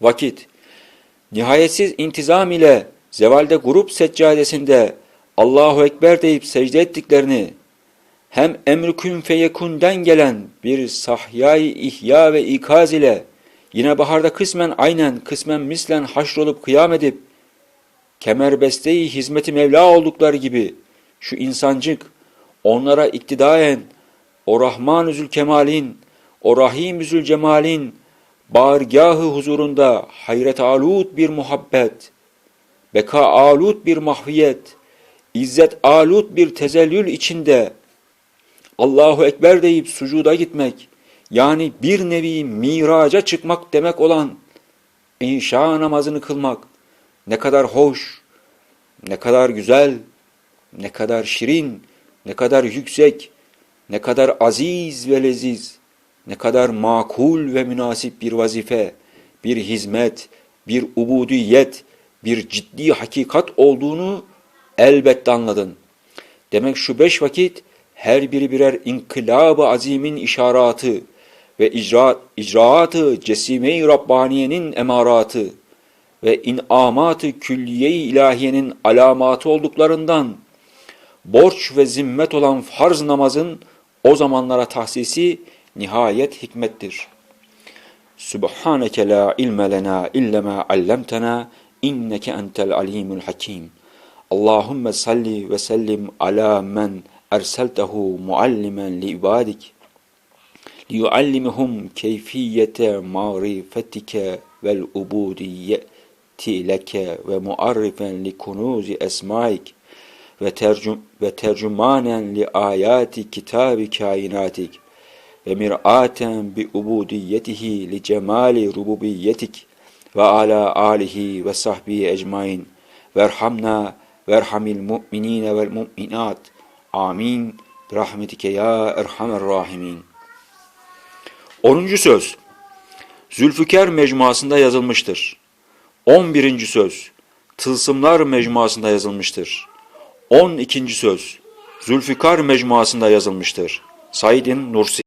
vakit, nihayetsiz intizam ile zevalde grup seccadesinde Allahu Ekber deyip secde ettiklerini, hem emr kün feyekun'den gelen bir sahyay ihya ve ikaz ile yine baharda kısmen aynen kısmen mislen haşrolup kıyam edip kemerbeste-i hizmeti Mevla oldukları gibi şu insancık onlara iktidaen o Rahman-ı Zülkemal'in, o Rahim-ü Zülcemal'in bargahı huzurunda hayret alut bir muhabbet, beka alut bir mahviyet, izzet alut bir tezellül içinde Allahu Ekber deyip sucuda gitmek, yani bir nevi miraca çıkmak demek olan inşa namazını kılmak ne kadar hoş, ne kadar güzel, ne kadar şirin, ne kadar yüksek, ne kadar aziz ve leziz, ne kadar makul ve münasip bir vazife, bir hizmet, bir ubudiyet, bir ciddi hakikat olduğunu elbette anladın. Demek şu beş vakit her biri birer inkılab-ı azimin işaratı ve icra, icraatı cesime-i Rabbaniye'nin emaratı ve inamat-ı külliye-i ilahiyenin alamatı olduklarından borç ve zimmet olan farz namazın o zamanlara tahsisi nihayet hikmettir. Subhaneke la ilme lena illa ma allamtana inneke entel alimul hakim. Allahümme salli ve sellim ala men erseltehu muallimen li ibadik. liyuallimhum keyfiyete marifetike vel ubudiyeti leke ve muarrifen li kunuzi esmaik ve tercüm ve mir'aten bi ubudiyetihi li cemali rububiyetik ve ala alihi ve sahbihi ecmain verhamna verhamil mu'minine vel mu'minat amin rahmetike ya erhamer rahimin 10. söz Zülfikar mecmuasında yazılmıştır. 11. söz Tılsımlar mecmuasında yazılmıştır. 12. söz Zülfikar mecmuasında yazılmıştır. Said-in Nursi